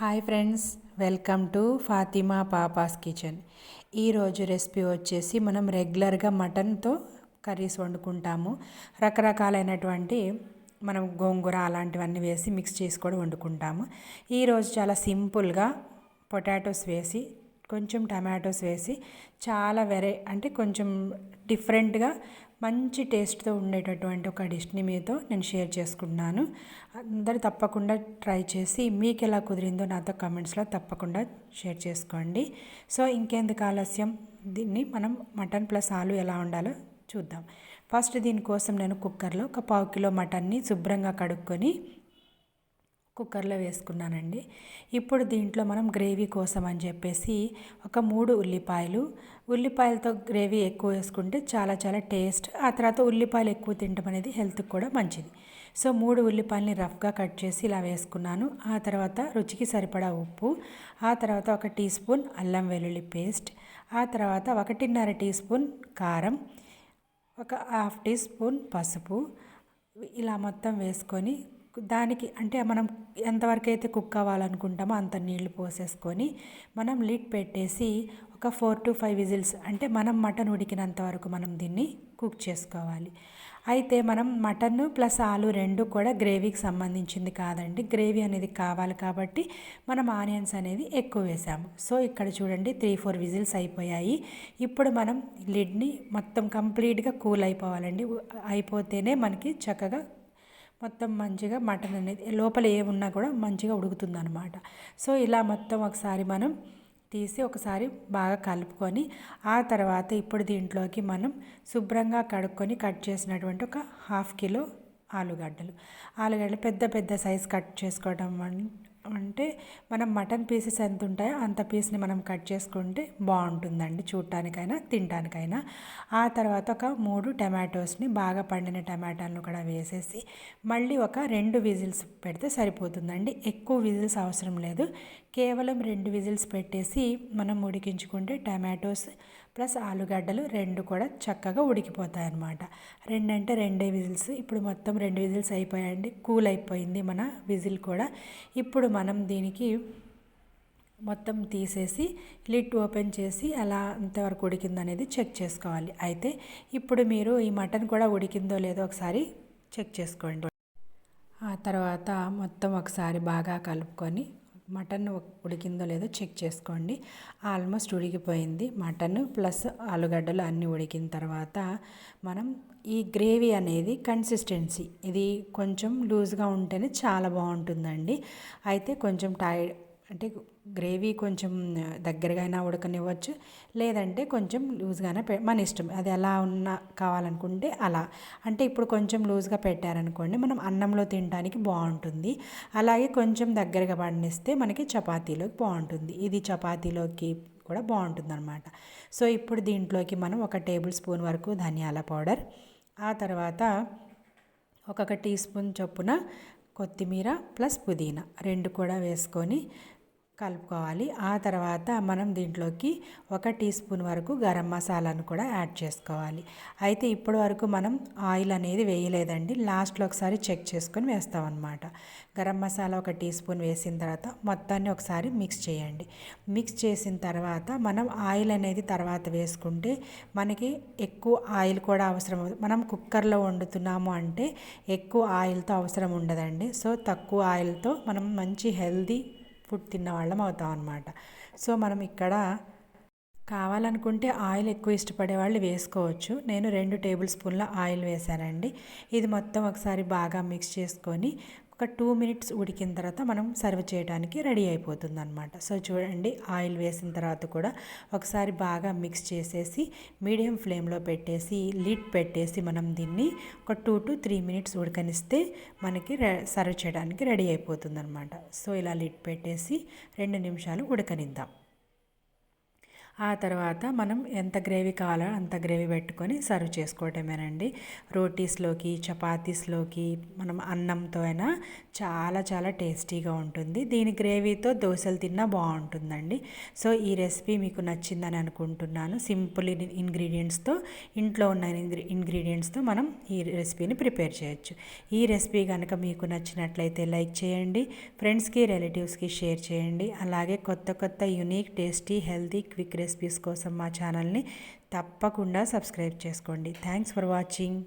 Hi friends welcome to Fatima Papa's kitchen ఈరోజు recipe వచ్చేసి మనం రెగ్యులర్గా మటన్తో కర్రీస్ వండుకుంటాము. రకరకాలైనటువంటి మనం గోంగూర అలాంటివన్నీ వేసి మిక్స్ చేసి కూడా వండుకుంటాము ఈరోజు చాలా సింపుల్గా పొటాటోస్ వేసి కొంచెం టమాటోస్ వేసి చాలా వెరై అంటే కొంచెం డిఫరెంట్గా మంచి టేస్ట్తో ఉండేటటువంటి ఒక డిష్ని మీతో నేను షేర్ చేసుకుంటున్నాను. అందరూ తప్పకుండా ట్రై చేసి మీకు ఎలా కుదిరిందో నాతో కమెంట్స్లో తప్పకుండా షేర్ చేసుకోండి. సో ఇంకెందుకు ఆలస్యం? దీన్ని మనం మటన్ ప్లస్ ఆలు ఎలా ఉండాలో చూద్దాం. ఫస్ట్ దీనికోసం నేను కుక్కర్లో ఒక పావు కిలో మటన్ని శుభ్రంగా కడుక్కొని కుక్కర్లో వేసుకున్నానండి. ఇప్పుడు దీంట్లో మనం గ్రేవీ కోసం అని చెప్పేసి ఒక మూడు ఉల్లిపాయలు ఉల్లిపాయలతో గ్రేవీ ఎక్కువ వేసుకుంటే చాలా చాలా టేస్ట్ ఆ తర్వాత ఉల్లిపాయలు ఎక్కువ తినడం అనేది హెల్త్కి కూడా మంచిది. సో మూడు ఉల్లిపాయలని రఫ్గా కట్ చేసి ఇలా వేసుకున్నాను. ఆ తర్వాత రుచికి సరిపడా ఉప్పు ఆ తర్వాత ఒక టీ స్పూన్ అల్లం వెల్లుల్లి పేస్ట్ ఆ తర్వాత ఒకటిన్నర టీ స్పూన్ కారం ఒక హాఫ్ టీ స్పూన్ పసుపు ఇలా మొత్తం వేసుకొని దానికి అంటే మనం ఎంతవరకు అయితే కుక్ అవ్వాలనుకుంటామో అంత నీళ్ళు పోసేసుకొని మనం లిడ్ పెట్టేసి ఒక ఫోర్ టు ఫైవ్ విజిల్స్ అంటే మనం మటన్ ఉడికినంత వరకు మనం దీన్ని కుక్ చేసుకోవాలి. అయితే మనం మటన్ ప్లస్ ఆలు రెండు కూడా గ్రేవీకి సంబంధించింది కాదండి. గ్రేవీ అనేది కావాలి కాబట్టి మనం ఆనియన్స్ అనేది ఎక్కువ వేసాము. సో ఇక్కడ చూడండి త్రీ ఫోర్ విజిల్స్ అయిపోయాయి. ఇప్పుడు మనం లిడ్ని మొత్తం కంప్లీట్గా కూల్ అయిపోవాలండి. అయిపోతేనే మనకి చక్కగా మొత్తం మంచిగా మటన్ అనేది లోపల ఏమున్నా కూడా మంచిగా ఉడుకుతుంది అనమాట సో ఇలా మొత్తం ఒకసారి మనం తీసి ఒకసారి బాగా కలుపుకొని ఆ తర్వాత ఇప్పుడు దీంట్లోకి మనం శుభ్రంగా కడుక్కొని కట్ చేసినటువంటి ఒక హాఫ్ కిలో ఆలుగడ్డలు. ఆలుగడ్డలు పెద్ద పెద్ద సైజ్ కట్ చేసుకోవడం అంటే మనం మటన్ పీసెస్ ఎంత ఉంటాయో అంత పీస్ని మనం కట్ చేసుకుంటే బాగుంటుందండి చూడటానికైనా తినటానికైనా ఆ తర్వాత ఒక మూడు టమాటోస్ని బాగా పండిన టమాటాలను కూడా వేసేసి మళ్ళీ ఒక రెండు విజిల్స్ పెడితే సరిపోతుందండి. ఎక్కువ విజిల్స్ అవసరం లేదు. కేవలం రెండు విజిల్స్ పెట్టేసి మనం ఉడికించుకుంటే టమాటోస్ ప్లస్ ఆలుగడ్డలు రెండు కూడా చక్కగా ఉడికిపోతాయి అన్నమాట రెండంటే రెండే విజిల్స్. ఇప్పుడు మొత్తం రెండు విజిల్స్ అయిపోయాయండి. కూల్ అయిపోయింది మన విజిల్ కూడా. ఇప్పుడు మనం దీనికి మొత్తం తీసేసి లిట్ ఓపెన్ చేసి అలా అంతవరకు ఉడికిందో అనేది చెక్ చేసుకోవాలి. అయితే ఇప్పుడు మీరు ఈ మటన్ కూడా ఉడికిందో లేదో ఒకసారి చెక్ చేసుకోండి. ఆ తర్వాత మొత్తం ఒకసారి బాగా కలుపుకొని మటన్ ఉడికిందో లేదో చెక్ చేసుకోండి. ఆల్మోస్ట్ ఉడికిపోయింది మటన్ ప్లస్ ఆలుగడ్డలు అన్నీ ఉడికిన తర్వాత మనం ఈ గ్రేవీ అనేది కన్సిస్టెన్సీ ఇది కొంచెం లూజ్గా ఉంటేనే చాలా బాగుంటుందండి. అయితే కొంచెం టై అంటే గ్రేవీ కొంచెం దగ్గరగా అయినా ఉడకనివ్వచ్చు. లేదంటే కొంచెం లూజ్గానే మన ఇష్టం. అది ఎలా ఉన్నా కావాలనుకుంటే అలా. అంటే ఇప్పుడు కొంచెం లూజ్గా పెట్టారనుకోండి మనం అన్నంలో తినడానికి బాగుంటుంది. అలాగే కొంచెం దగ్గరగా పండిస్తే మనకి చపాతీలోకి బాగుంటుంది. ఇది చపాతీలోకి కూడా బాగుంటుంది అనమాట సో ఇప్పుడు దీంట్లోకి మనం ఒక టేబుల్ స్పూన్ వరకు ధనియాల పౌడర్ ఆ తర్వాత ఒక్కొక్క టీ స్పూన్ చొప్పున కొత్తిమీర ప్లస్ పుదీనా రెండు కూడా వేసుకొని కలుపుకోవాలి. ఆ తర్వాత మనం దీంట్లోకి ఒక టీ స్పూన్ వరకు గరం మసాలాను కూడా యాడ్ చేసుకోవాలి. అయితే ఇప్పటి వరకు మనం ఆయిల్ అనేది వేయలేదండి. లాస్ట్లో ఒకసారి చెక్ చేసుకొని వేస్తామన్నమాట గరం మసాలా ఒక టీ స్పూన్ వేసిన తర్వాత మొత్తాన్ని ఒకసారి మిక్స్ చేయండి. మిక్స్ చేసిన తర్వాత మనం ఆయిల్ అనేది తర్వాత వేసుకుంటే మనకి ఎక్కువ ఆయిల్ కూడా అవసరం మనం కుక్కర్లో వండుతున్నాము అంటే ఎక్కువ ఆయిల్తో అవసరం ఉండదండి. సో తక్కువ ఆయిల్తో మనం మంచి హెల్దీ ఫుడ్ తిన్న వాళ్ళం అవుతాం అనమాట సో మనం ఇక్కడ కావాలనుకుంటే ఆయిల్ ఎక్కువ ఇష్టపడే వాళ్ళు వేసుకోవచ్చు. నేను రెండు టేబుల్ స్పూన్ల ఆయిల్ వేసానండి ఇది మొత్తం ఒకసారి బాగా మిక్స్ చేసుకొని ఒక టూ మినిట్స్ ఉడికిన తర్వాత మనం సర్వ్ చేయడానికి రెడీ అయిపోతుంది అనమాట సో చూడండి ఆయిల్ వేసిన తర్వాత కూడా ఒకసారి బాగా మిక్స్ చేసేసి మీడియం ఫ్లేమ్లో పెట్టేసి లిడ్ పెట్టేసి మనం దీన్ని ఒక టూ టు త్రీ మినిట్స్ ఉడకనిస్తే మనకి సర్వ్ చేయడానికి రెడీ అయిపోతుంది అనమాట సో ఇలా లిడ్ పెట్టేసి రెండు నిమిషాలు ఉడకనిద్దాం. ఆ తర్వాత మనం ఎంత గ్రేవీ కావాలో అంత గ్రేవీ పెట్టుకొని సర్వ్ చేసుకోవటమేనండి. రోటీస్లోకి చపాతీస్లోకి మనం అన్నంతో అయినా చాలా చాలా టేస్టీగా ఉంటుంది. దీని గ్రేవీతో దోశలు తిన్నా బాగుంటుందండి. సో ఈ రెసిపీ మీకు నచ్చిందని అనుకుంటున్నాను. సింపుల్ ఇంగ్రీడియంట్స్తో ఇంట్లో ఉన్న ఇంగ్రీడియంట్స్తో మనం ఈ రెసిపీని ప్రిపేర్ చేయొచ్చు. ఈ రెసిపీ కనుక మీకు నచ్చినట్లయితే లైక్ చేయండి ఫ్రెండ్స్కి రిలేటివ్స్కి షేర్ చేయండి. అలాగే కొత్త కొత్త unique tasty healthy quick recipes కోసం మా ఛానల్ని తప్పకుండా సబ్స్క్రైబ్ చేసుకోండి. Thanks for watching.